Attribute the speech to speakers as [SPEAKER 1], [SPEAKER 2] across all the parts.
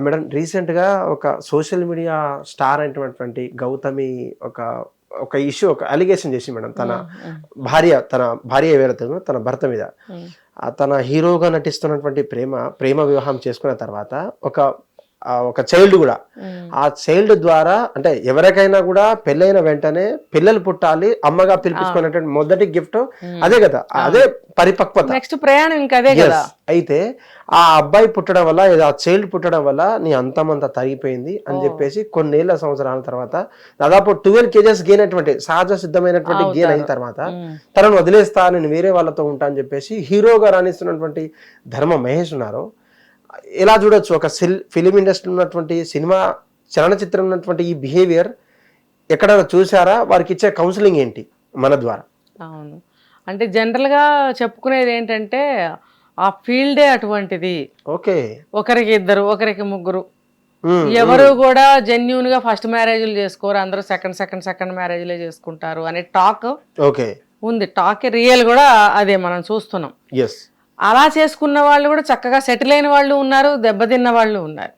[SPEAKER 1] Madam రీసెంట్గా ఒక social media star అయినటువంటి గౌతమి ఒక ఒక ఇష్యూ ఒక అలిగేషన్ చేసి మేడం. తన భార్య తన భార్య ఎవరైతే ఉందో తన భర్త మీద. తన హీరోగా నటిస్తున్నటువంటి ప్రేమ ప్రేమ వివాహం చేసుకున్న తర్వాత ఒక ఒక చైల్డ్ కూడా. ఆ చైల్డ్ ద్వారా అంటే ఎవరికైనా కూడా పెళ్ళైన వెంటనే పిల్లలు పుట్టాలి అమ్మగా పిలిపించుకున్నటువంటి మొదటి గిఫ్ట్ అదే కదా అదే పరిపక్వత.
[SPEAKER 2] నెక్స్ట్ ప్రయాణం ఇంకా అదే కదా.
[SPEAKER 1] అయితే ఆ అబ్బాయి పుట్టడం వల్ల ఆ చైల్డ్ పుట్టడం వల్ల నీ అంతమంతా తరిగిపోయింది అని చెప్పేసి కొన్నేళ్ళ సంవత్సరాల తర్వాత దాదాపు ట్వెల్వ్ కేజెస్ గెయిన్ అయినటువంటి సహజ సిద్ధమైనటువంటి గెయిన్ అయిన తర్వాత తనను వదిలేస్తా నేను వేరే వాళ్ళతో ఉంటా అని చెప్పేసి హీరోగా రాణిస్తున్నటువంటి ధర్మ మహేష్ ఉన్నారు. ఎలా చూడొచ్చు? ఒక ఫిలిం ఇండస్ట్రీ ఉన్నటువంటి సినిమా చలనచిత్రం ఉన్నటువంటి ఈ బిహేవియర్ ఎక్కడైనా చూసారా? వారికి ఇచ్చే కౌన్సిలింగ్ ఏంటి మన ద్వారా?
[SPEAKER 2] అవును. అంటే జనరల్గా చెప్పుకునేది ఏంటంటే ఆ ఫీల్డే అటువంటిది.
[SPEAKER 1] ఓకే.
[SPEAKER 2] ఒకరికి ఇద్దరు ఒకరికి ముగ్గురు. ఎవరు కూడా జెన్యున్గా ఫస్ట్ మ్యారేజ్లు చేసుకోరు. అందరూ సెకండ్ సెకండ్ సెకండ్ మ్యారేజ్లే చేసుకుంటారు అనే టాక్
[SPEAKER 1] ఓకే.
[SPEAKER 2] ఉంది. టాక్ రియల్ కూడా అదే మనం చూస్తున్నాం.
[SPEAKER 1] ఎస్
[SPEAKER 2] అలా చేసుకున్న వాళ్ళు కూడా చక్కగా సెటిల్ అయిన వాళ్ళు ఉన్నారు దెబ్బతిన్న వాళ్ళు ఉన్నారు.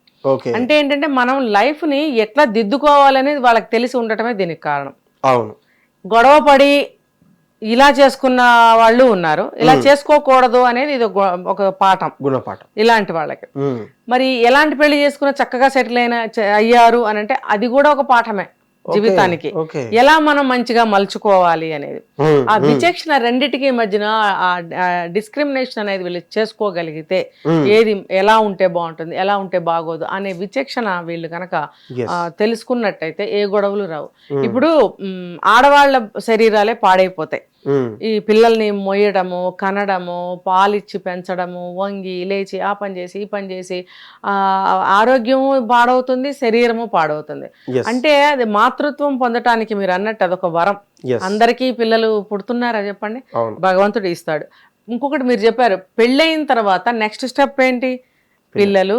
[SPEAKER 2] అంటే ఏంటంటే మనం life ని ఎట్లా దిద్దుకోవాలనేది వాళ్ళకి తెలిసి ఉండటమే దీనికి కారణం.
[SPEAKER 1] అవును.
[SPEAKER 2] గొడవ పడి ఇలా చేసుకున్న వాళ్ళు ఉన్నారు. ఇలా చేసుకోకూడదు అనేది ఇది ఒక- పాఠం.
[SPEAKER 1] గుణపాఠం.
[SPEAKER 2] ఇలాంటి వాళ్ళకి. మరి ఎలాంటి పెళ్ళి చేసుకున్న చక్కగా సెటిల్ అయిన అయ్యారు అని అంటే అది కూడా ఒక పాఠమే. జీవితానికి. ఎలా మనం మంచిగా మలుచుకోవాలి అనేది. ఆ విచక్షణ రెండిటికి మధ్యన ఆ డిస్క్రిమినేషన్ అనేది వీళ్ళు చేసుకోగలిగితే. ఏది ఎలా ఉంటే బాగుంటుంది ఎలా ఉంటే బాగోదు అనే విచక్షణ వీళ్ళు కనుక తెలుసుకున్నట్టయితే ఏ గొడవలు రావు. ఇప్పుడు ఆడవాళ్ళ శరీరాలే పాడైపోతాయి. ఈ పిల్లల్ని మొయ్యడము కనడము పాలిచ్చి పెంచడము వంగి లేచి ఆ పని చేసి ఈ పని చేసి ఆ, ఆరోగ్యము పాడవుతుంది శరీరము పాడవుతుంది. అంటే అది మాతృత్వం పొందటానికి మీరు అన్నట్టు అదొక వరం. అందరికీ పిల్లలు పుడుతున్నారా చెప్పండి? భగవంతుడు ఇస్తాడు. ఇంకొకటి మీరు చెప్పారు పెళ్ళయిన తర్వాత నెక్స్ట్ స్టెప్ ఏంటి? పిల్లలు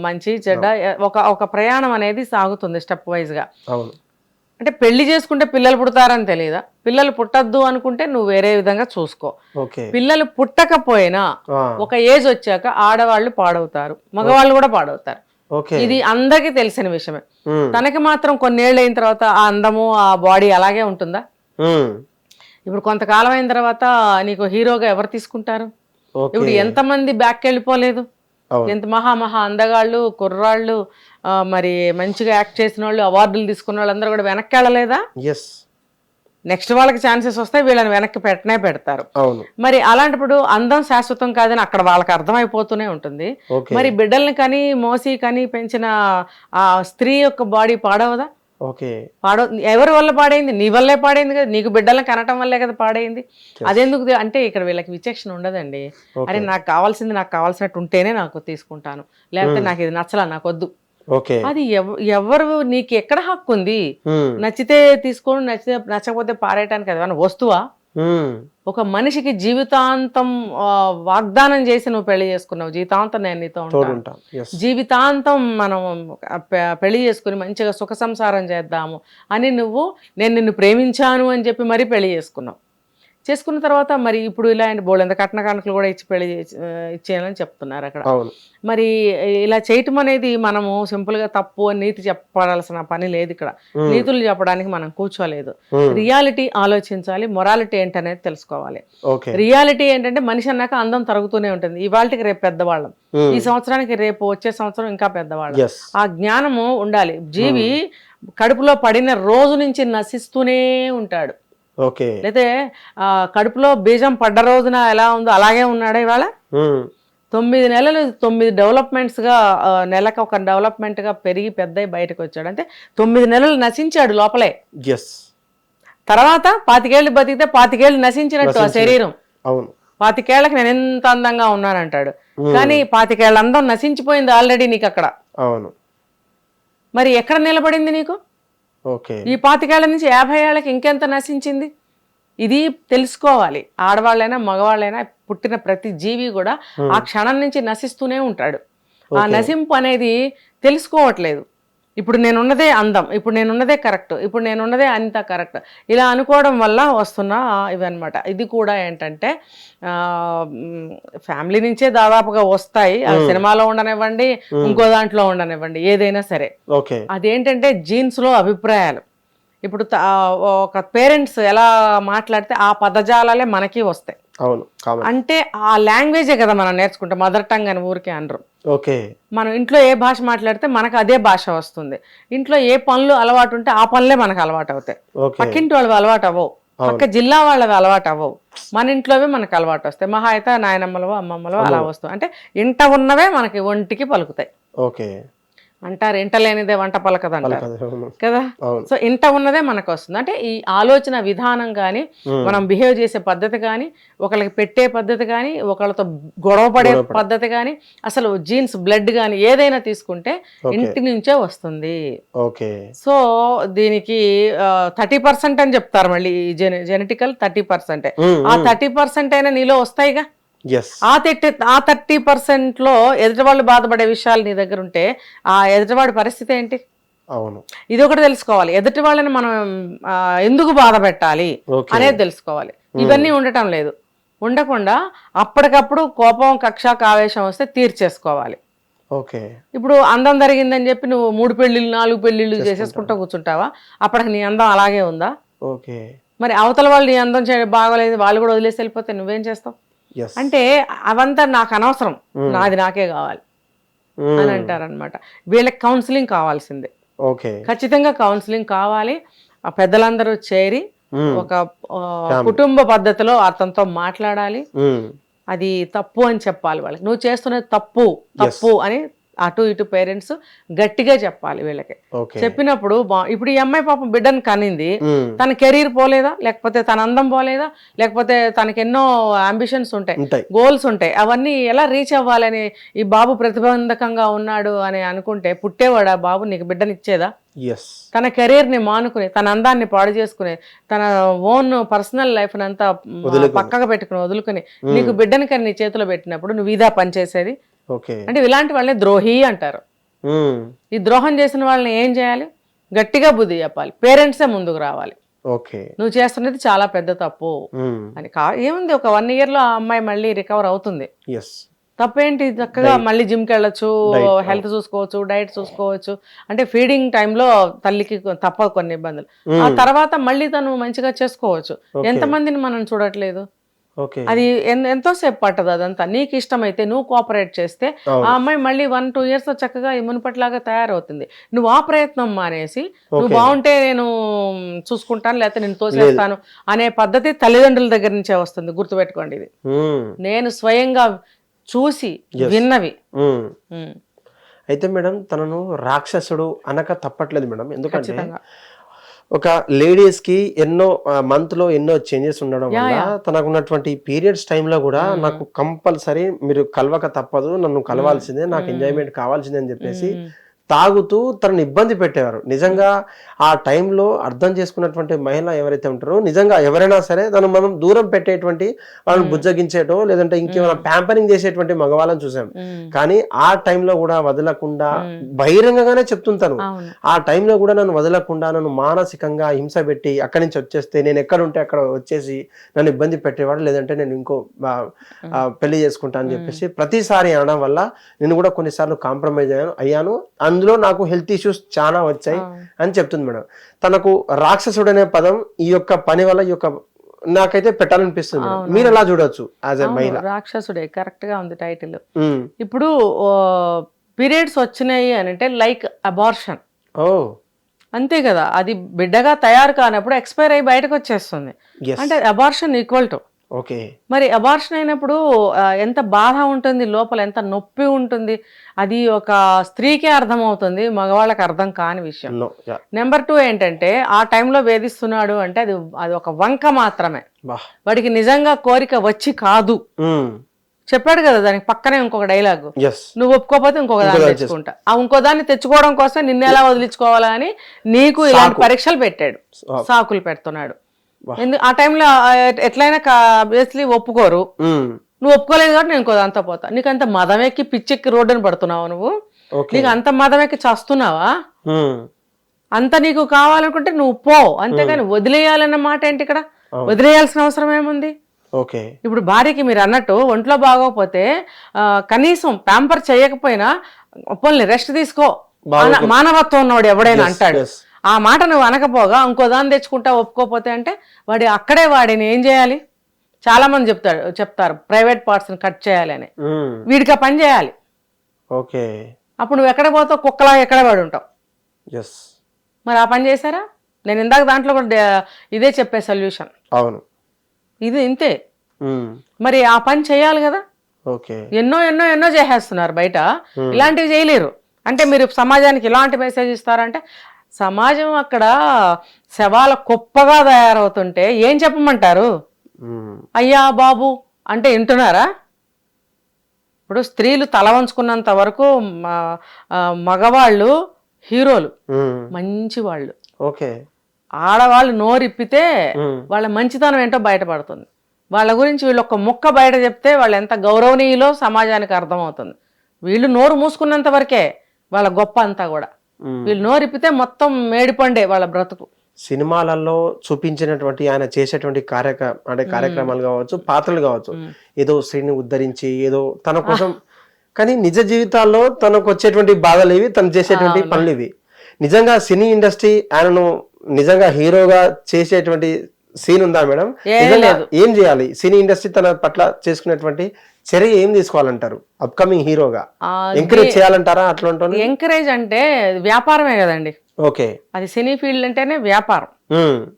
[SPEAKER 2] మంచి చెడ్డ ఒక ఒక ప్రయాణం అనేది సాగుతుంది స్టెప్ వైజ్గా.
[SPEAKER 1] అవును.
[SPEAKER 2] అంటే పెళ్ళి చేసుకుంటే పిల్లలు పుడతారని తెలియదా పిల్లలు పుట్టద్దు అనుకుంటే నువ్వు వేరే విధంగా చూసుకో. పిల్లలు పుట్టకపోయినా ఒక ఏజ్ వచ్చాక ఆడవాళ్ళు పాడవుతారు మగవాళ్ళు కూడా పాడవుతారు. ఇది అందరికీ తెలిసిన విషయమే. తనకి మాత్రం కొన్నేళ్ళు అయిన తర్వాత ఆ అందము ఆ బాడీ అలాగే ఉంటుందా. ఇప్పుడు కొంతకాలం అయిన తర్వాత నీకు హీరోగా ఎవరు తీసుకుంటారు? ఇప్పుడు ఎంతమంది బ్యాక్ వెళ్ళిపోలేదు ఎంత మహా మహా అందగాళ్ళు కుర్రాళ్ళు మరి మంచిగా యాక్ట్ చేసిన వాళ్ళు అవార్డులు తీసుకున్న వాళ్ళు అందరూ కూడా వెనక్కి వెళ్ళలేదా
[SPEAKER 1] ఎస్
[SPEAKER 2] నెక్స్ట్ వాళ్ళకి ఛాన్సెస్ వస్తాయి వీళ్ళని వెనక్కి పెట్టనే పెడతారు. మరి అలాంటప్పుడు అందం శాశ్వతం కాదని అక్కడ వాళ్ళకి అర్థమైపోతూనే ఉంటుంది. మరి బిడ్డల్ని కానీ మోసి కానీ పెంచిన ఆ స్త్రీ యొక్క బాడీ పాడవదా?
[SPEAKER 1] ఓకే.
[SPEAKER 2] పాడవ ఎవరి వల్ల పాడైంది? నీ వల్లే పాడైంది కదా. నీకు బిడ్డలను కనటం వల్లే కదా పాడైంది. అదెందుకు అంటే ఇక్కడ వీళ్ళకి విచక్షణ ఉండదండి. అరే నాకు కావాల్సింది నాకు కావాల్సినట్టు ఉంటేనే నాకు తీసుకుంటాను. లేకపోతే నాకు ఇది నచ్చలా నాకు వద్దు. అది ఎవ- ఎవరు నీకు ఎక్కడ హక్కు ఉంది
[SPEAKER 1] ఉమ్,
[SPEAKER 2] నచ్చితే తీసుకోండి నచ్చితే నచ్చకపోతే పారేయటానికి అది వస్తువా.
[SPEAKER 1] ఒక
[SPEAKER 2] మనిషికి జీవితాంతం వాగ్దానం చేసి నువ్వు పెళ్ళి చేసుకున్నావు. జీవితాంతం నేను నీతో జీవితాంతం మనం పెళ్ళి చేసుకుని మంచిగా సుఖ సంసారం చేద్దాము అని నువ్వు నేను నిన్ను ప్రేమించాను అని చెప్పి మరీ పెళ్ళి చేసుకున్నావు. చేసుకున్న తర్వాత మరి ఇప్పుడు ఇలాంటి బోళ్ళంత కట్న కానుకలు కూడా ఇచ్చి పెళ్ళి ఇచ్చేయాలని చెప్తున్నారు అక్కడ. మరి ఇలా చేయటం అనేది మనము సింపుల్గా తప్పు అని నీతి చెప్పాల్సిన పని లేదు ఇక్కడ. నీతులు చెప్పడానికి మనం కూర్చోలేదు. రియాలిటీ ఆలోచించాలి మొరాలిటీ ఏంటనేది తెలుసుకోవాలి. రియాలిటీ ఏంటంటే మనిషి అన్నాక అందం తరుగుతూనే ఉంటుంది. ఇవాళకి రేపు పెద్దవాళ్ళం. ఈ సంవత్సరానికి రేపు వచ్చే సంవత్సరం ఇంకా పెద్దవాళ్ళం. ఆ జ్ఞానము ఉండాలి. జీవి కడుపులో పడిన రోజు నుంచి నశిస్తూనే ఉంటాడు.
[SPEAKER 1] ఓకే.
[SPEAKER 2] ఆ, కడుపులో బీజం పడ్డ రోజున ఎలా ఉందో అలాగే ఉన్నాడా ఇవాళ? తొమ్మిది నెలలు తొమ్మిది డెవలప్మెంట్స్గా నెలకు ఒక డెవలప్మెంట్గా పెరిగి పెద్దయి బయటకు వచ్చాడు. అంటే తొమ్మిది నెలలు నశించాడు లోపలే.
[SPEAKER 1] ఎస్
[SPEAKER 2] తర్వాత పాతికేళ్ళు బతికితే పాతికేళ్ళు నశించినట్టు ఆ శరీరం.
[SPEAKER 1] అవును.
[SPEAKER 2] పాతికేళ్ళకు నేను ఎంత అందంగా ఉన్నానంటాడు. కానీ పాతికేళ్ళ అందం నశించిపోయింది ఆల్రెడీ నీకు అక్కడ
[SPEAKER 1] అవును.
[SPEAKER 2] మరి ఎక్కడ నిలబడింది నీకు? ఈ పాతికేళ్ళ నుంచి యాభై ఏళ్ళకి ఇంకెంత నశించింది? ఇది తెలుసుకోవాలి. ఆడవాళ్ళైనా మగవాళ్ళైనా పుట్టిన ప్రతి జీవి కూడా ఆ క్షణం నుంచి నశిస్తూనే ఉంటాడు. ఆ నశింపు అనేది తెలుసుకోవట్లేదు. ఇప్పుడు నేనున్నదే అందం ఇప్పుడు నేనున్నదే కరెక్ట్ ఇప్పుడు నేనున్నదే అంత కరెక్ట్. ఇలా అనుకోవడం వల్ల వస్తున్న ఇవన్నమాట. ఇది కూడా ఏంటంటే ఫ్యామిలీ నుంచే దాదాపుగా వస్తాయి. సినిమాలో ఉండనివ్వండి ఇంకో దాంట్లో ఉండనివ్వండి ఏదైనా సరే.
[SPEAKER 1] ఓకే.
[SPEAKER 2] అదేంటంటే జీన్స్లో అభిప్రాయాలు. ఇప్పుడు ఒక పేరెంట్స్ ఎలా మాట్లాడితే ఆ పదజాలాలే మనకి వస్తాయి.
[SPEAKER 1] అవును
[SPEAKER 2] అంటే ఆ లాంగ్వేజే కదా మనం నేర్చుకుంటాం మదర్ టంగ్ అని ఊరికే అనరు.
[SPEAKER 1] ఓకే.
[SPEAKER 2] మనం ఇంట్లో ఏ భాష మాట్లాడితే మనకు అదే భాష వస్తుంది. ఇంట్లో ఏ పనులు అలవాటు ఉంటే ఆ పనులే మనకు అలవాటు అవుతాయి. పక్కింటి వాళ్ళవి అలవాటు అవ్వవు. పక్క జిల్లా వాళ్ళవి అలవాటు అవ్వవు. మన ఇంట్లోవే మనకు అలవాటు వస్తాయి. మహా అయితే నాయనమ్మలో అమ్మమ్మలో అలా వస్తాయి. అంటే ఇంట ఉన్నవే మనకి ఒంటికి పలుకుతాయి.
[SPEAKER 1] ఓకే.
[SPEAKER 2] అంటారు ఇంట లేనిదే వంట
[SPEAKER 1] పలకదు, అవును.
[SPEAKER 2] కదా? సో ఇంట ఉన్నదే మనకు వస్తుంది అంటే ఈ ఆలోచన విధానం కానీ. మనం బిహేవ్ చేసే పద్ధతి కానీ ఒకళ్ళకి పెట్టే పద్ధతి కానీ ఒకళ్ళతో గొడవ పడే పద్ధతి కానీ అసలు జీన్స్ బ్లడ్ కానీ ఏదైనా తీసుకుంటే. ఇంటి నుంచే వస్తుంది.
[SPEAKER 1] ఓకే.
[SPEAKER 2] సో దీనికి థర్టీ పర్సెంట్ అని చెప్తారు మళ్ళీ జెనెటికల్ థర్టీ పర్సెంట్. ఆ థర్టీ పర్సెంట్ అయినా నీలో వస్తాయిగా? ఆ థర్టీ ఆ థర్టీ పర్సెంట్లో ఎదుటి వాళ్ళు బాధపడే విషయాలు నీ దగ్గర ఉంటే ఆ ఎదుటివాడి పరిస్థితి ఏంటి?
[SPEAKER 1] అవును.
[SPEAKER 2] ఇది ఒకటి తెలుసుకోవాలి. ఎదుటి వాళ్ళని మనం ఎందుకు బాధ పెట్టాలి అనేది తెలుసుకోవాలి. ఇవన్నీ ఉండటం లేదు. ఉండకుండా అప్పటికప్పుడు కోపం కక్ష ఆవేశం వస్తే తీర్చేసుకోవాలి.
[SPEAKER 1] ఓకే.
[SPEAKER 2] ఇప్పుడు అందం జరిగిందని చెప్పి నువ్వు మూడు పెళ్ళిళ్ళు నాలుగు పెళ్ళిళ్ళు చేసేసుకుంటూ కూర్చుంటావా? అప్పటికి నీ అందం అలాగే ఉందా?
[SPEAKER 1] ఓకే.
[SPEAKER 2] మరి అవతల వాళ్ళు నీ అందం బాగోలేదు వాళ్ళు కూడా వదిలేసి వెళ్ళిపోతే నువ్వేం చేస్తావు? అంటే అవంతా నాకు అనవసరం. నాది నాకే కావాలి. అని అంటారనమాట వీళ్ళకి కౌన్సిలింగ్ కావాల్సిందే.
[SPEAKER 1] ఓకే
[SPEAKER 2] ఖచ్చితంగా కౌన్సిలింగ్ కావాలి. ఆ పెద్దలందరూ చేరి
[SPEAKER 1] మ్మ్.
[SPEAKER 2] ఒక కుటుంబ పద్ధతిలో అతనితో మాట్లాడాలి. అది తప్పు అని చెప్పాలి వాళ్ళకి. నువ్వు చేస్తున్నది తప్పు తప్పు అని అటు ఇటు పేరెంట్స్ గట్టిగా చెప్పాలి వీళ్ళకి. చెప్పినప్పుడు ఇప్పుడు ఈ అమ్మాయి పాపం బిడ్డను కనింది. తన కెరీర్ పోలేదా? లేకపోతే తన అందం పోలేదా? లేకపోతే తనకి ఎన్నో అంబిషన్స్ ఉంటాయి గోల్స్ ఉంటాయి. అవన్నీ ఎలా రీచ్ అవ్వాలని ఈ బాబు ప్రతిబంధకంగా ఉన్నాడు అని అనుకుంటే పుట్టేవాడా బాబు? నీకు బిడ్డనిచ్చేదా
[SPEAKER 1] ఎస్
[SPEAKER 2] తన కెరీర్ని మానుకుని తన అందాన్ని పాడు చేసుకుని తన ఓన్ పర్సనల్ లైఫ్ అంతా. పక్కగా పెట్టుకుని వదులుకుని నీకు బిడ్డని కానీ నీ చేతిలో పెట్టినప్పుడు నువ్వు ఇదా పనిచేసేది అంటే ఇలాంటి వాళ్ళని ద్రోహి అంటారు. ఈ ద్రోహం చేసిన వాళ్ళని ఏం చేయాలి? గట్టిగా బుద్ధి చెప్పాలి. పేరెంట్సే ముందుకు రావాలి. నువ్వు చేస్తున్నది చాలా పెద్ద తప్పు. అని కా ఏముంది? ఒక వన్ ఇయర్లో ఆ అమ్మాయి మళ్ళీ రికవర్ అవుతుంది. తప్పేంటి? చక్కగా మళ్ళీ జిమ్కి వెళ్ళొచ్చు హెల్త్ చూసుకోవచ్చు డైట్ చూసుకోవచ్చు. అంటే ఫీడింగ్ టైంలో తల్లికి తప్పదు కొన్ని ఇబ్బందులు. ఆ తర్వాత మళ్ళీ తను మంచిగా చేసుకోవచ్చు. ఎంతమందిని మనం చూడట్లేదు? అది ఎంతోసేపు పట్టదు అదంతా. నీకు ఇష్టమైతే నువ్వు కోఆపరేట్ చేస్తే. ఆ అమ్మాయి మళ్ళీ వన్ టూ ఇయర్స్ చక్కగా ఈ మునుపట్లాగా తయారవుతుంది. నువ్వు ఆ ప్రయత్నం మానేసి నువ్వు. బాగుంటే నేను చూసుకుంటాను లేకపోతే నేను తోసేస్తాను అనే పద్ధతి తల్లిదండ్రుల దగ్గర నుంచే వస్తుంది. గుర్తుపెట్టుకోండి ఇది. నేను స్వయంగా చూసి విన్నవి.
[SPEAKER 1] అయితే మేడం తనను రాక్షసుడు అనక తప్పట్లేదు మేడం. ఎందుకంటే
[SPEAKER 2] ఖచ్చితంగా.
[SPEAKER 1] ఒక లేడీస్కి ఎన్నో మంత్లో ఎన్నో చేంజెస్ ఉండడం వల్ల తనకు ఉన్నటువంటి పీరియడ్స్ టైంలో కూడా నాకు కంపల్సరీ మీరు కలవక తప్పదు నన్ను కలవాల్సిందే నాకు ఎంజాయ్మెంట్ కావాల్సిందే అని చెప్పేసి తాగుతూ తనని ఇబ్బంది పెట్టేవారు. నిజంగా ఆ టైంలో అర్థం చేసుకున్నటువంటి మహిళ ఎవరైతే ఉంటారో నిజంగా ఎవరైనా సరే తను మనం దూరం పెట్టేటువంటి వాళ్ళని బుజ్జగించేటో లేదంటే ఇంకేమైనా ప్యాంపరింగ్ చేసేటువంటి మగవాళ్ళని చూసాం. కానీ ఆ టైంలో కూడా వదలకుండా బహిరంగంగానే చెప్తుంటాను. ఆ టైంలో కూడా నన్ను వదలకుండా నన్ను మానసికంగా హింస పెట్టి అక్కడి నుంచి వచ్చేస్తే నేను ఎక్కడ ఉంటే అక్కడ వచ్చేసి నన్ను ఇబ్బంది పెట్టేవాడు లేదంటే నేను ఇంకో పెళ్ళి చేసుకుంటా అని చెప్పేసి ప్రతిసారి అనడం వల్ల నేను కూడా కొన్నిసార్లు కాంప్రమైజ్ అయ్యాను అయ్యాను. అందులో నాకు హెల్త్ ఇష్యూస్ చాలా వచ్చాయి అని చెప్తుంది మేడం. తనకు రాక్షసుడు అనే పదం ఈ యొక్క పని వల్ల ఈ యొక్క నాకైతే పెట్టాలనిపిస్తుంది. మీరు ఎలా చూడొచ్చు యాజ్ ఎ మహిళ?
[SPEAKER 2] రాక్షసుడే కరెక్ట్గా ఉంది టైటిల్. ఇప్పుడు పీరియడ్స్ వచ్చినాయి అని అంటే లైక్ అబార్షన్
[SPEAKER 1] ఓ.
[SPEAKER 2] అంతే కదా అది బిడ్డగా తయారు కానప్పుడు ఎక్స్పైర్ అయ్యి బయటకు వచ్చేస్తుంది. అంటే అబార్షన్ ఈక్వల్ టు
[SPEAKER 1] ఓకే.
[SPEAKER 2] మరి అబార్షన్ అయినప్పుడు ఎంత బాధ ఉంటుంది లోపల ఎంత నొప్పి ఉంటుంది అది ఒక స్త్రీకే అర్థమవుతుంది మగవాళ్ళకి అర్థం కాని విషయం. నెంబర్ టూ ఏంటంటే ఆ టైంలో వేధిస్తున్నాడు అంటే అది అది ఒక వంక మాత్రమే. వాడికి నిజంగా కోరిక వచ్చి కాదు. చెప్పాడు కదా దానికి పక్కనే ఇంకొక డైలాగ్ నువ్వు ఒప్పుకోకపోతే ఇంకొక దాన్ని తెచ్చుకుంటా. ఆ ఇంకో దాన్ని తెచ్చుకోవడం కోసం నిన్ను ఎలా వదిలించుకోవాలా అని నీకు ఇలాంటి పరీక్షలు పెట్టాడు. సాకులు పెడుతున్నాడు. ఆ టైంలో ఎట్లయినా ఆబ్వియస్లీ ఒప్పుకోరు. నువ్వు ఒప్పుకోలేదు కాబట్టి నేను దాంతో పోతా. నీకు అంత మదం ఎక్కి పిచ్చెక్కి రోడ్డుని పడుతున్నావు నువ్వు? నీకు అంత మదమెక్కి చస్తున్నావా? అంత నీకు కావాలనుకుంటే నువ్వు పో. అంతేగాని వదిలేయాలన్న మాట ఏంటి ఇక్కడ. వదిలేయాల్సిన అవసరం ఏముంది?
[SPEAKER 1] ఓకే.
[SPEAKER 2] ఇప్పుడు భార్యకి మీరు అన్నట్టు ఒంట్లో బాగోకపోతే కనీసం ప్యాంపర్ చేయకపోయినా పోన్లే రెస్ట్ తీసుకో. మానవత్వం ఉన్నవాడు ఎవడైనా అంటాడు. ఆ మాట నువ్వు అనకపోగా ఇంకో దాన్ని తెచ్చుకుంటా ఒప్పుకోపోతే అంటే వాడి అక్కడే వాడిని ఏం చేయాలి? చాలా మంది చెప్తారు చెప్తారు ప్రైవేట్ పార్ట్స్ని కట్ చేయాలి అని. వీడికి ఆ పని చేయాలి.
[SPEAKER 1] ఓకే.
[SPEAKER 2] అప్పుడు నువ్వు ఎక్కడ పోతావు? కుక్కలా ఎక్కడ పడి ఉంటావు?
[SPEAKER 1] ఎస్.
[SPEAKER 2] మరి ఆ పని చేశారా? నేను ఇందాక దాంట్లో కూడా ఇదే చెప్పే సొల్యూషన్.
[SPEAKER 1] అవును.
[SPEAKER 2] ఇది ఇంతే. మరి ఆ పని చేయాలి కదా?
[SPEAKER 1] ఓకే.
[SPEAKER 2] ఎన్నో ఎన్నో ఎన్నో చేసేస్తున్నారు బయట. ఇలాంటివి చేయలేరు. అంటే మీరు సమాజానికి ఇలాంటి మెసేజ్ ఇస్తారంటే సమాజం అక్కడ శవాల కుప్పగా తయారవుతుంటే ఏం చెప్పమంటారు? అయ్యా బాబు అంటే వింటున్నారా? ఇప్పుడు స్త్రీలు తల వంచుకున్నంత వరకు మగవాళ్ళు హీరోలు మంచి వాళ్ళు.
[SPEAKER 1] ఓకే.
[SPEAKER 2] ఆడవాళ్ళు నోరిప్పితే వాళ్ళ మంచితనం ఏంటో బయటపడుతుంది. వాళ్ళ గురించి వీళ్ళు ఒక ముక్క బయట చెప్తే వాళ్ళు ఎంత గౌరవనీయులో సమాజానికి అర్థమవుతుంది. వీళ్ళు నోరు మూసుకున్నంత వరకే వాళ్ళ గొప్ప అంతా కూడా. వీళ్ళు నోరిప్పితే మొత్తం మేడిపండే వాళ్ళ బ్రతుకు.
[SPEAKER 1] సినిమాలలో చూపించినటువంటి ఆయన చేసేటువంటి కార్యక్ర అంటే కార్యక్రమాలు కావచ్చు పాత్రలు కావచ్చు. ఏదో స్త్రీని ఉద్ధరించి ఏదో తన కోసం కానీ నిజ జీవితాల్లో తనకు వచ్చేటువంటి బాధలు ఇవి తను చేసేటువంటి పనులు ఇవి. నిజంగా సినీ ఇండస్ట్రీ ఆయనను నిజంగా హీరోగా చేసేటువంటి సీన్ ఉందా మేడం?
[SPEAKER 2] ఏం
[SPEAKER 1] నిజంగా
[SPEAKER 2] లేదు.
[SPEAKER 1] ఏం చేయాలి? సినీ ఇండస్ట్రీ తన పట్ల చేసుకునేటువంటి చర్య ఏం తీసుకోవాలంటారు? అప్కమింగ్ హీరోగా. ఎంకరేజ్ చేయాలంటారా అట్లా ఉంటుంది
[SPEAKER 2] ఎంకరేజ్ అంటే వ్యాపారమే కదండి.
[SPEAKER 1] ఓకే.
[SPEAKER 2] అది సినీ ఫీల్డ్ అంటేనే వ్యాపారం.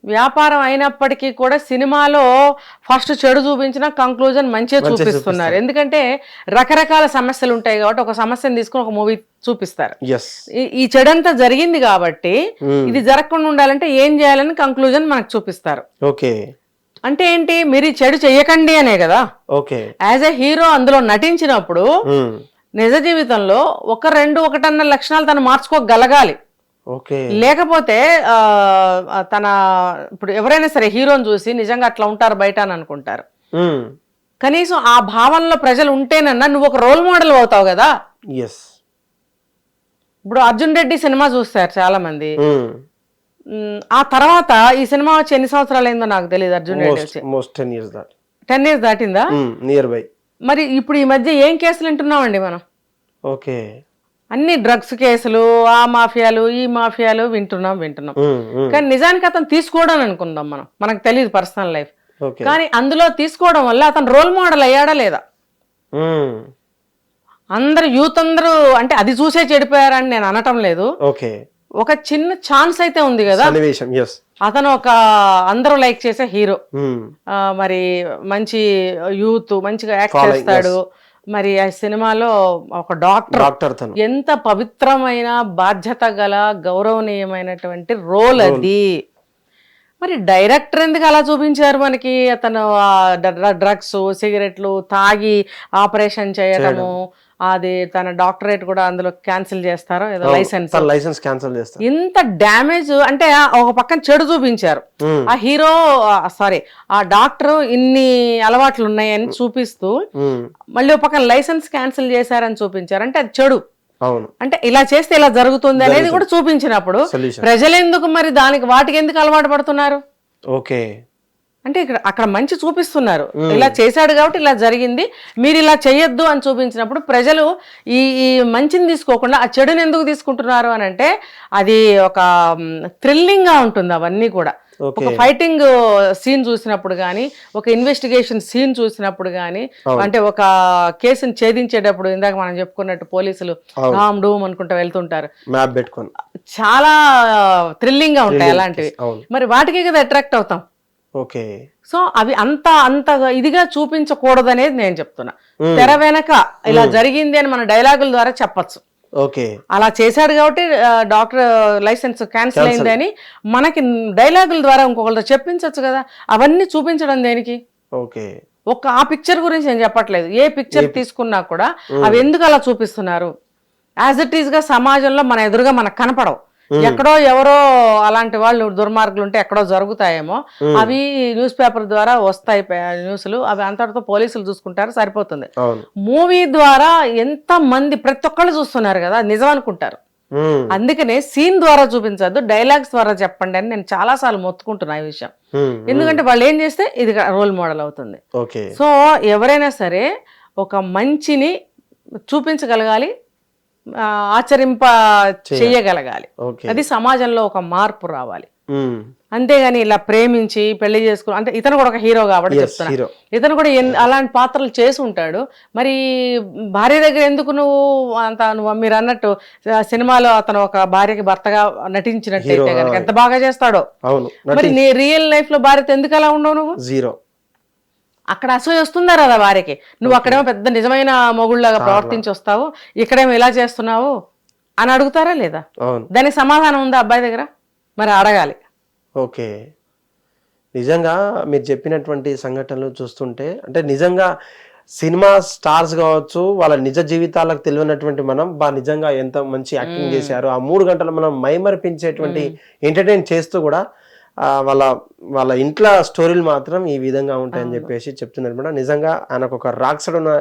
[SPEAKER 2] వ్యాపారం అయినప్పటికీ కూడా సినిమాలో ఫస్ట్ చెడు చూపించిన కంక్లూజన్ మంచిగా చూపిస్తున్నారు. ఎందుకంటే రకరకాల సమస్యలు ఉంటాయి కాబట్టి ఒక సమస్యను తీసుకుని ఒక మూవీ చూపిస్తారు. ఈ- చెడంతా జరిగింది కాబట్టి ఇది జరగకుండా ఉండాలంటే ఏం చేయాలని కంక్లూజన్ మనకు చూపిస్తారు.
[SPEAKER 1] ఓకే.
[SPEAKER 2] అంటే ఏంటి? మీరు ఈ చెడు చెయ్యకండి అనే కదా?
[SPEAKER 1] ఓకే.
[SPEAKER 2] యాజ్ ఎ హీరో అందులో నటించినప్పుడు నిజ జీవితంలో ఒక రెండు ఒకటన్న లక్షణాలు తను మార్చుకోగలగాలి. లేకపోతే తన ఇప్పుడు ఎవరైనా సరే హీరోని చూసి నిజంగా అట్లా ఉంటారు బయట అని అనుకుంటారు. కనీసం ఆ భావనలో ప్రజలు ఉంటేనన్నా నువ్వు ఒక రోల్ మోడల్ అవుతావు కదా.
[SPEAKER 1] ఎస్
[SPEAKER 2] ఇప్పుడు అర్జున్ రెడ్డి సినిమా చూస్తారు చాలా మంది ఆ తర్వాత ఈ సినిమా వచ్చి ఎన్ని సంవత్సరాలు అయిందో నాకు తెలియదు అర్జున్ రెడ్డి
[SPEAKER 1] మోస్ట్
[SPEAKER 2] వచ్చి.
[SPEAKER 1] మోస్ట్ టెన్ ఇయర్స్ దాట్.
[SPEAKER 2] టెన్ ఇయర్స్ దాటిందా?
[SPEAKER 1] నియర్ బై
[SPEAKER 2] మరి ఇప్పుడు ఈ మధ్య ఏం కేసులు వింటున్నామండి మనం?
[SPEAKER 1] ఓకే.
[SPEAKER 2] అన్ని డ్రగ్స్ కేసులు ఆ మాఫియాలు ఈ మాఫియాలు వింటున్నాం వింటున్నాం. కానీ నిజానికి అతను తీసుకోవడం అనుకుందాం మనం. మనకు తెలియదు పర్సనల్ లైఫ్. కానీ అందులో తీసుకోవడం వల్ల అతను రోల్ మోడల్ అయ్యాడా లేదా? అందరు యూత్ అందరూ అంటే అది చూసే చెడిపోయారని నేను అనటం లేదు.
[SPEAKER 1] ఓకే.
[SPEAKER 2] ఒక చిన్న ఛాన్స్ అయితే ఉంది కదా. అతను ఒక అందరూ లైక్ చేసే హీరో. మరి మంచి యూత్ మంచిగా యాక్ట్ చేస్తాడు. మరి ఆ సినిమాలో ఒక డాక్టర్
[SPEAKER 1] డాక్టర్ తను.
[SPEAKER 2] ఎంత పవిత్రమైన బాధ్యత గల గౌరవనీయమైనటువంటి రోల్ అది. మరి డైరెక్టర్ ఎందుకు అలా చూపించారు మనకి? అతను డ్రగ్స్ సిగరెట్లు తాగి ఆపరేషన్ చేయడము అది తన డాక్టరేట్ కూడా అందులో క్యాన్సిల్ చేస్తారో ఏదో లైసెన్స్.
[SPEAKER 1] లైసెన్స్ క్యాన్సిల్ చేస్తా
[SPEAKER 2] ఇంత డ్యామేజ్ అంటే ఒక పక్కన చెడు చూపించారు. ఆ హీరో సారీ ఆ డాక్టర్ ఇన్ని అలవాట్లు ఉన్నాయని చూపిస్తూ మళ్ళీ ఒక పక్కన లైసెన్స్ క్యాన్సిల్ చేశారని చూపించారు. అంటే అది చెడు. అంటే ఇలా చేస్తే ఇలా జరుగుతుంది అనేది కూడా చూపించినప్పుడు ప్రజలు ఎందుకు మరి దానికి వాటికి ఎందుకు అలవాటు పడుతున్నారు?
[SPEAKER 1] ఓకే.
[SPEAKER 2] అంటే ఇక్కడ అక్కడ మంచి చూపిస్తున్నారు. ఇలా చేశాడు కాబట్టి ఇలా జరిగింది. మీరు ఇలా చేయొద్దు అని చూపించినప్పుడు ప్రజలు ఈ ఈ మంచిని తీసుకోకుండా ఆ చెడుని ఎందుకు తీసుకుంటున్నారు అని అంటే అది ఒక థ్రిల్లింగ్గా ఉంటుంది అవన్నీ కూడా. ఒక ఫైటింగ్ సీన్ చూసినప్పుడు కానీ ఒక ఇన్వెస్టిగేషన్ సీన్ చూసినప్పుడు కానీ అంటే ఒక కేసుని ఛేదించేటప్పుడు ఇందాక మనం చెప్పుకున్నట్టు పోలీసులు. రామ్ డూమ్ అనుకుంటూ వెళ్తుంటారు. చాలా థ్రిల్లింగ్గా ఉంటాయి అలాంటివి. మరి వాటికి కదా అట్రాక్ట్ అవుతాం.
[SPEAKER 1] ఓకే.
[SPEAKER 2] సో అవి అంత అంత ఇదిగా చూపించకూడదు అనేది నేను చెప్తున్నా. తెర వెనక ఇలా జరిగింది అని మన డైలాగుల ద్వారా చెప్పొచ్చు.
[SPEAKER 1] ఓకే.
[SPEAKER 2] అలా చేశాడు కాబట్టి డాక్టర్ లైసెన్స్ క్యాన్సిల్ అయింది అని మనకి డైలాగుల ద్వారా ఇంకొకరితో చెప్పించవచ్చు కదా. అవన్నీ చూపించడం దేనికి?
[SPEAKER 1] ఓకే.
[SPEAKER 2] ఒక ఆ పిక్చర్ గురించి నేను చెప్పట్లేదు. ఏ పిక్చర్ తీసుకున్నా కూడా అవి ఎందుకు అలా చూపిస్తున్నారు? యాజ్ ఇట్ ఈస్గా సమాజంలో మన ఎదురుగా మనకు కనపడవు. ఎక్కడో ఎవరో అలాంటి వాళ్ళు దుర్మార్గులు ఉంటే ఎక్కడో జరుగుతాయేమో. అవి న్యూస్ పేపర్ ద్వారా వస్తాయి న్యూస్లు. అవి అంతటితో పోలీసులు చూసుకుంటారు సరిపోతుంది. మూవీ ద్వారా ఎంత మంది ప్రతి ఒక్కళ్ళు చూస్తున్నారు కదా నిజం అనుకుంటారు అందుకనే సీన్ ద్వారా చూపించద్దు డైలాగ్స్ ద్వారా చెప్పండి అని నేను చాలా సార్లు మొత్తుకుంటున్నా ఈ విషయం. ఎందుకంటే వాళ్ళు ఏం చేస్తే ఇది రోల్ మోడల్ అవుతుంది. సో ఎవరైనా సరే ఒక మంచిని చూపించగలగాలి ఆచరింప చేయగలగాలి అది సమాజంలో ఒక మార్పు రావాలి. అంతేగాని ఇలా ప్రేమించి పెళ్ళి చేసుకు అంటే ఇతను కూడా ఒక హీరో కాబట్టి చెప్తున్నా. ఇతను కూడా అలాంటి పాత్రలు చేసి ఉంటాడు. మరి భార్య దగ్గర ఎందుకు నువ్వు అంత నువ్వు మీరు అన్నట్టు సినిమాలో అతను ఒక భార్యకి భర్తగా నటించినట్టయితే కనుక. ఎంత బాగా చేస్తాడో. మరి నీ రియల్ లైఫ్లో భార్యతో ఎందుకు అలా ఉండవు నువ్వు?
[SPEAKER 1] జీరో
[SPEAKER 2] అక్కడ అసూయ వస్తుందా రాదా వారికి? నువ్వు అక్కడేమో పెద్ద నిజమైన మొగుళ్ళగా ప్రవర్తించి వస్తావు ఇక్కడేమో ఇలా చేస్తున్నావు అని అడుగుతారా లేదా? దానికి సమాధానం ఉందా అబ్బాయి దగ్గర? మరి అడగాలి.
[SPEAKER 1] ఓకే. నిజంగా మీరు చెప్పినటువంటి సంఘటనలు చూస్తుంటే అంటే నిజంగా సినిమా స్టార్స్ కావచ్చు వాళ్ళ నిజ జీవితాలకు తెలియనటువంటి మనం బా నిజంగా ఎంత మంచి యాక్టింగ్ చేశారు ఆ మూడు గంటలు మనం మైమరిపించేటువంటి ఎంటర్టైన్ చేస్తూ కూడా వాళ్ళ వాళ్ళ ఇంట్లో స్టోరీలు మాత్రం ఈ విధంగా ఉంటాయని చెప్పేసి చెప్తున్నారు మేడం. నిజంగా ఆయనకు ఒక రాక్సడ్ ఉన్న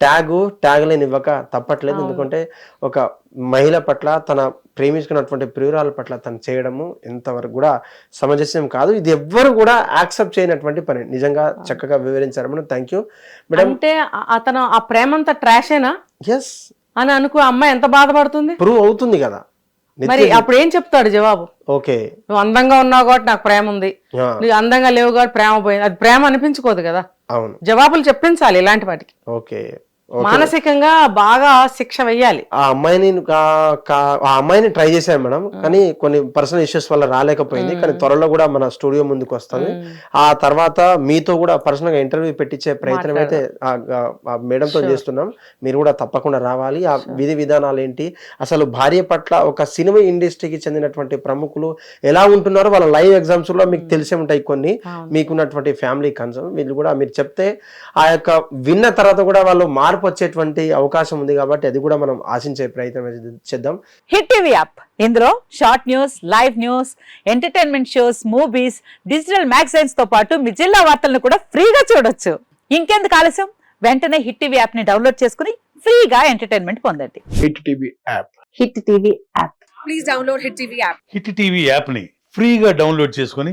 [SPEAKER 1] ట్యాగు ట్యాగ్ లేని ఇవ్వక తప్పట్లేదు. ఎందుకంటే ఒక మహిళ పట్ల తన ప్రేమించుకున్నటువంటి ప్రియురాల పట్ల తను చేయడము ఎంతవరకు కూడా సమంజసం కాదు. ఇది ఎవ్వరు కూడా యాక్సెప్ట్ చేయనటువంటి పని. నిజంగా చక్కగా వివరించారు మేడం. Thank you. మేడం
[SPEAKER 2] అంటే అతను ఆ ప్రేమంతా ట్రాషేనా?
[SPEAKER 1] ఎస్
[SPEAKER 2] అని అనుకో అమ్మాయి ఎంత బాధపడుతుంది?
[SPEAKER 1] ప్రూవ్ అవుతుంది కదా.
[SPEAKER 2] మరి అప్పుడు ఏం చెప్తాడు జవాబు?
[SPEAKER 1] ఓకే.
[SPEAKER 2] నువ్వు అందంగా ఉన్నావు కాబట్టి నాకు ప్రేమ ఉంది. నువ్వు అందంగా లేవు కాబట్టి ప్రేమ పోయింది. అది ప్రేమ అనిపించుకోదు కదా.
[SPEAKER 1] అవును.
[SPEAKER 2] జవాబులు చెప్పించాలి ఇలాంటి వాటికి.
[SPEAKER 1] ఓకే.
[SPEAKER 2] మానసికంగా బాగా శిక్ష వెయ్యాలి.
[SPEAKER 1] ఆ అమ్మాయిని ఆ అమ్మాయిని ట్రై చేశాను మేడం. కానీ కొన్ని పర్సనల్ ఇష్యూస్ వల్ల రాలేకపోయింది. కానీ త్వరలో కూడా మన స్టూడియో ముందుకు వస్తుంది. ఆ. తర్వాత మీతో కూడా పర్సనల్గా ఇంటర్వ్యూ పెట్టించే ప్రయత్నం అయితే మేడంతో చేస్తున్నాం. మీరు కూడా తప్పకుండా రావాలి. ఆ విధి విధానాలు ఏంటి? అసలు భార్య పట్ల ఒక సినిమా ఇండస్ట్రీకి చెందినటువంటి ప్రముఖులు ఎలా ఉంటున్నారో వాళ్ళ లైవ్ ఎగ్జామ్స్లో మీకు తెలిసే ఉంటాయి కొన్ని. మీకున్నటువంటి ఫ్యామిలీ కన్సర్న్. వీళ్ళు కూడా మీరు చెప్తే ఆ యొక్క విన్న తర్వాత కూడా వాళ్ళు మార్పు వచ్చేటువంటి అవకాశం ఉంది కాబట్టి అది కూడా మనం ఆశించే ప్రయత్నం చేద్దాం.
[SPEAKER 3] Hit TV app. ఇందులో short news live news entertainment shows movies digital మ్యాగజైన్స్తో పాటు మీ జిల్లా వార్తలను కూడా ఫ్రీగా చూడొచ్చు. ఇంకెందుకు ఆలస్యం? వెంటనే హిట్ టీవీ యాప్ని డౌన్లోడ్ చేసుకుని ఫ్రీగా ఎంటర్టైన్మెంట్ పొందండి.
[SPEAKER 4] Hit TV app.
[SPEAKER 3] Hit TV app.
[SPEAKER 5] Hit TV యాప్ని ఫ్రీగా డౌన్లోడ్ చేసుకొని